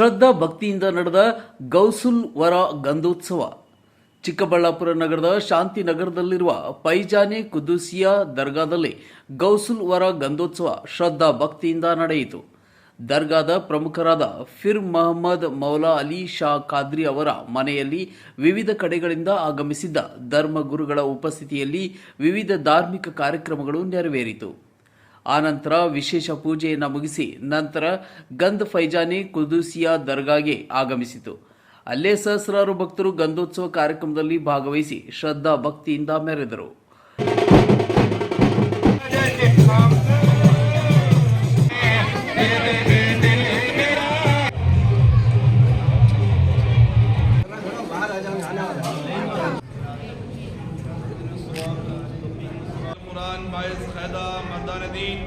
ಶ್ರದ್ಧಾ ಭಕ್ತಿಯಿಂದ ನಡೆದ ಗೌಸುಲ್ ವರ ಗಂಧೋತ್ಸವ. ಚಿಕ್ಕಬಳ್ಳಾಪುರ ನಗರದ ಶಾಂತಿನಗರದಲ್ಲಿರುವ ಪೈಜಾನೆ ಕುದುಸಿಯಾ ದರ್ಗಾದಲ್ಲಿ ಗೌಸುಲ್ ವರ ಗಂಧೋತ್ಸವ ಶ್ರದ್ಧಾ ಭಕ್ತಿಯಿಂದ ನಡೆಯಿತು. ದರ್ಗಾದ ಪ್ರಮುಖರಾದ ಫಿರ್ ಮಹಮ್ಮದ್ ಮೌಲಾ ಅಲಿ ಶಾ ಖಾದ್ರಿ ಅವರ ಮನೆಯಲ್ಲಿ ವಿವಿಧ ಕಡೆಗಳಿಂದ ಆಗಮಿಸಿದ್ದ ಧರ್ಮಗುರುಗಳ ಉಪಸ್ಥಿತಿಯಲ್ಲಿ ವಿವಿಧ ಧಾರ್ಮಿಕ ಕಾರ್ಯಕ್ರಮಗಳು ನೆರವೇರಿತು. ಆನಂತರ ವಿಶೇಷ ಪೂಜೆಯನ್ನು ಮುಗಿಸಿ ನಂತರ ಗಂದ್ ಫೈಜಾನಿ ಕುದುಸಿಯಾ ದರ್ಗಾಗೆ ಆಗಮಿಸಿತು. ಅಲ್ಲೇ ಸಹಸ್ರಾರು ಭಕ್ತರು ಗಂಧೋತ್ಸವ ಕಾರ್ಯಕ್ರಮದಲ್ಲಿ ಭಾಗವಹಿಸಿ ಶ್ರದ್ಧಾ ಭಕ್ತಿಯಿಂದ ಮೆರೆದರು. فائز مردان دین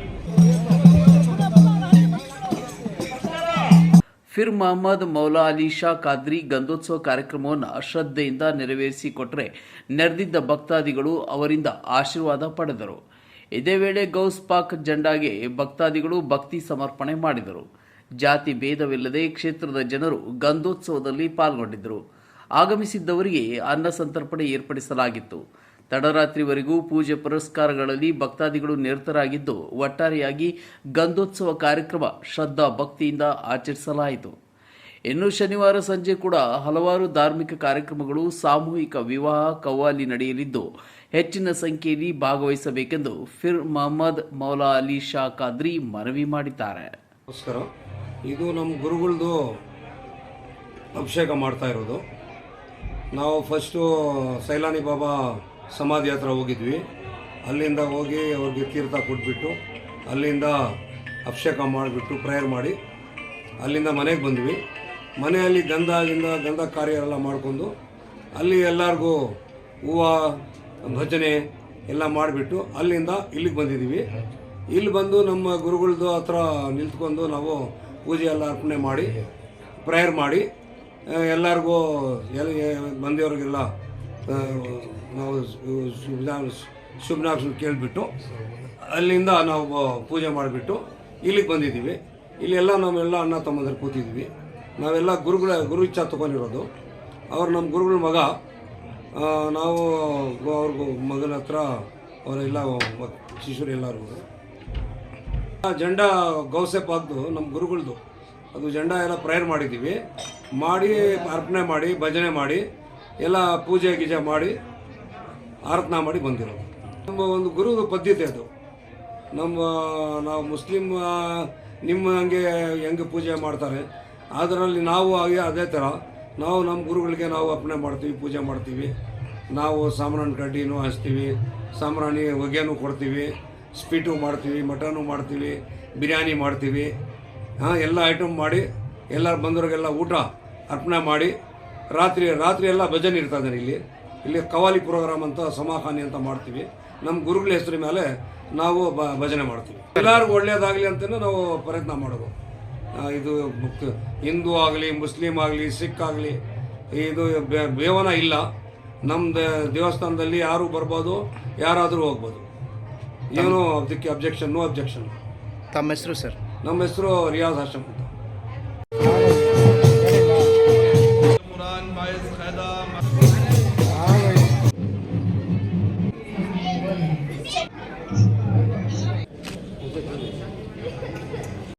ಫಿರ್ ಮೊಹಮ್ಮದ್ ಮೌಲಾ ಅಲಿ ಶಾ ಖಾದ್ರಿ ಗಂಧೋತ್ಸವ ಕಾರ್ಯಕ್ರಮವನ್ನು ಶ್ರದ್ಧೆಯಿಂದ ನೆರವೇರಿಸಿಕೊಟ್ಟರೆ ನೆರೆದಿದ್ದ ಭಕ್ತಾದಿಗಳು ಅವರಿಂದ ಆಶೀರ್ವಾದ ಪಡೆದರು. ಇದೇ ವೇಳೆ ಗೌಸ್ ಪಾಕ್ ಜಂಡಾಗೆ ಭಕ್ತಾದಿಗಳು ಭಕ್ತಿ ಸಮರ್ಪಣೆ ಮಾಡಿದರು. ಜಾತಿ ಭೇದವಿಲ್ಲದೆ ಕ್ಷೇತ್ರದ ಜನರು ಗಂಧೋತ್ಸವದಲ್ಲಿ ಪಾಲ್ಗೊಂಡಿದ್ದರು. ಆಗಮಿಸಿದ್ದವರಿಗೆ ಅನ್ನ ಸಂತರ್ಪಣೆ ಏರ್ಪಡಿಸಲಾಗಿತ್ತು. ತಡರಾತ್ರಿವರೆಗೂ ಪೂಜೆ ಪುರಸ್ಕಾರಗಳಲ್ಲಿ ಭಕ್ತಾದಿಗಳು ನಿರತರಾಗಿದ್ದು, ಒಟ್ಟಾರೆಯಾಗಿ ಗಂಧೋತ್ಸವ ಕಾರ್ಯಕ್ರಮ ಶ್ರದ್ಧಾ ಭಕ್ತಿಯಿಂದ ಆಚರಿಸಲಾಯಿತು. ಇನ್ನು ಶನಿವಾರ ಸಂಜೆ ಕೂಡ ಹಲವಾರು ಧಾರ್ಮಿಕ ಕಾರ್ಯಕ್ರಮಗಳು, ಸಾಮೂಹಿಕ ವಿವಾಹ, ಕವ್ವಾಲಿ ನಡೆಯಲಿದ್ದು, ಹೆಚ್ಚಿನ ಸಂಖ್ಯೆಯಲ್ಲಿ ಭಾಗವಹಿಸಬೇಕೆಂದು ಫಿರ್ ಮೊಹಮ್ಮದ್ ಮೌಲಾ ಅಲಿ ಶಾ ಖಾದ್ರಿ ಮನವಿ ಮಾಡಿದ್ದಾರೆ. ನಮಸ್ಕಾರ. ಇದು ನಮ್ಮ ಗುರುಗಳದು ಅಭಿಷೇಕ ಮಾಡ್ತಾ ಇರೋದು. ನಾವು ಫಸ್ಟು ಸೈಲಾನಿ ಬಾಬಾ ಸಮಾಧಿ ಹತ್ರ ಹೋಗಿದ್ವಿ. ಅಲ್ಲಿಂದ ಹೋಗಿ ಅವ್ರಿಗೆ ತೀರ್ಥ ಕೊಟ್ಬಿಟ್ಟು, ಅಲ್ಲಿಂದ ಅಭಿಷೇಕ ಮಾಡಿಬಿಟ್ಟು ಪ್ರೇಯರ್ ಮಾಡಿ, ಅಲ್ಲಿಂದ ಮನೆಗೆ ಬಂದ್ವಿ. ಮನೆಯಲ್ಲಿ ಗಂಧದಿಂದ ಗಿಂಧ ಕಾರ್ಯ ಎಲ್ಲ ಮಾಡಿಕೊಂಡು, ಅಲ್ಲಿ ಎಲ್ಲರಿಗೂ ಹೂವು, ಭಜನೆ ಎಲ್ಲ ಮಾಡಿಬಿಟ್ಟು ಅಲ್ಲಿಂದ ಇಲ್ಲಿಗೆ ಬಂದಿದ್ದೀವಿ. ಇಲ್ಲಿ ಬಂದು ನಮ್ಮ ಗುರುಗಳದ್ದು ಹತ್ರ ನಿಂತ್ಕೊಂಡು ನಾವು ಪೂಜೆ ಎಲ್ಲ ಅರ್ಪಣೆ ಮಾಡಿ ಪ್ರೇಯರ್ ಮಾಡಿ ಎಲ್ಲರಿಗೂ ಎಲ್ಲಿ ಬಂದವ್ರಿಗೆಲ್ಲ ಆ, ನಾವು ಶುಭನಾಕ್ಷ ಕೇಳಿಬಿಟ್ಟು ಅಲ್ಲಿಂದ ನಾವು ಪೂಜೆ ಮಾಡಿಬಿಟ್ಟು ಇಲ್ಲಿಗೆ ಬಂದಿದ್ದೀವಿ. ಇಲ್ಲೆಲ್ಲ ನಾವೆಲ್ಲ ಅಣ್ಣ ತಮ್ಮಂದ್ರೆ ಕೂತಿದ್ವಿ ನಾವೆಲ್ಲ ಗುರುಗಳ ಗುರು ಇಚ್ಛಾ ತೊಗೊಂಡಿರೋದು. ಅವ್ರು ನಮ್ಮ ಗುರುಗಳ ಮಗ ನಾವು ಅವ್ರಿಗೂ ಮಗನ ಹತ್ರ ಅವರೆಲ್ಲ ಶಿಷ್ಯರು ಎಲ್ಲರೂ. ಆ ಗೌಸೆಪ್ ಗೌಸೆ ಪಾಕ್ದು ನಮ್ಮ ಗುರುಗಳದು. ಅದು ಜಂಡ ಎಲ್ಲ ಪ್ರೇಯರ್ ಮಾಡಿದ್ದೀವಿ. ಮಾಡಿ ಅರ್ಪಣೆ ಮಾಡಿ ಭಜನೆ ಮಾಡಿ ಎಲ್ಲ ಪೂಜೆ ಗೀಜೆ ಮಾಡಿ ಆರತ್ನ ಮಾಡಿ ಬಂದಿರೋದು. ನಮ್ಮ ಒಂದು ಗುರುದು ಪದ್ಧತಿ ಅದು. ನಮ್ಮ, ನಾವು ಮುಸ್ಲಿಮ್ ನಿಮ್ಮ ಹಂಗೆ ಹೆಂಗೆ ಪೂಜೆ ಮಾಡ್ತಾರೆ, ಅದರಲ್ಲಿ ನಾವು ಹಾಗೆ ಅದೇ ಥರ, ನಾವು ನಮ್ಮ ಗುರುಗಳಿಗೆ ನಾವು ಅರ್ಪಣೆ ಮಾಡ್ತೀವಿ, ಪೂಜೆ ಮಾಡ್ತೀವಿ. ನಾವು ಸಾಮ್ರಾಣಿ ಕಡ್ಡಿನೂ ಹಚ್ತೀವಿ, ಸಾಮ್ರಾಣಿ ಹೊಗೆನೂ ಕೊಡ್ತೀವಿ, ಸ್ವೀಟು ಮಾಡ್ತೀವಿ, ಮಟನು ಮಾಡ್ತೀವಿ, ಬಿರಿಯಾನಿ ಮಾಡ್ತೀವಿ. ಹಾಂ, ಎಲ್ಲ ಐಟಮ್ ಮಾಡಿ, ಎಲ್ಲರೂ ಬಂದವ್ರಿಗೆಲ್ಲ ಊಟ ಅರ್ಪಣೆ ಮಾಡಿ, ರಾತ್ರಿ ರಾತ್ರಿ ಎಲ್ಲ ಭಜನೆ ಇರ್ತದೆ ಇಲ್ಲಿ ಇಲ್ಲಿ ಕವಾಲಿ ಪ್ರೋಗ್ರಾಮ್ ಅಂತ ಸಮಾಹಾನಿ ಅಂತ ಮಾಡ್ತೀವಿ. ನಮ್ಮ ಗುರುಗಳ ಹೆಸರು ಮೇಲೆ ನಾವು ಬ ಭಜನೆ ಮಾಡ್ತೀವಿ. ಎಲ್ಲರಿಗೂ ಒಳ್ಳೆಯದಾಗಲಿ ಅಂತಲೇ ನಾವು ಪ್ರಯತ್ನ ಮಾಡೋದು. ಇದು ಹಿಂದೂ ಆಗಲಿ ಮುಸ್ಲಿಂ ಆಗಲಿ ಸಿಖ್ ಆಗಲಿ ಇದು ಬೇವನ ಇಲ್ಲ. ನಮ್ಮದು ದೇವಸ್ಥಾನದಲ್ಲಿ ಯಾರು ಬರ್ಬೋದು ಯಾರಾದರೂ ಹೋಗ್ಬೋದು. ಏನು ಅದಕ್ಕೆ ಅಬ್ಜೆಕ್ಷನ್ ನೋ ಅಬ್ಜೆಕ್ಷನ್ ತಮ್ಮ ಹೆಸರು ಸರ್ ನಮ್ಮ ಹೆಸರು ರಿಯಾಜ್ ಹಾಶಮ್ ಅಂತ.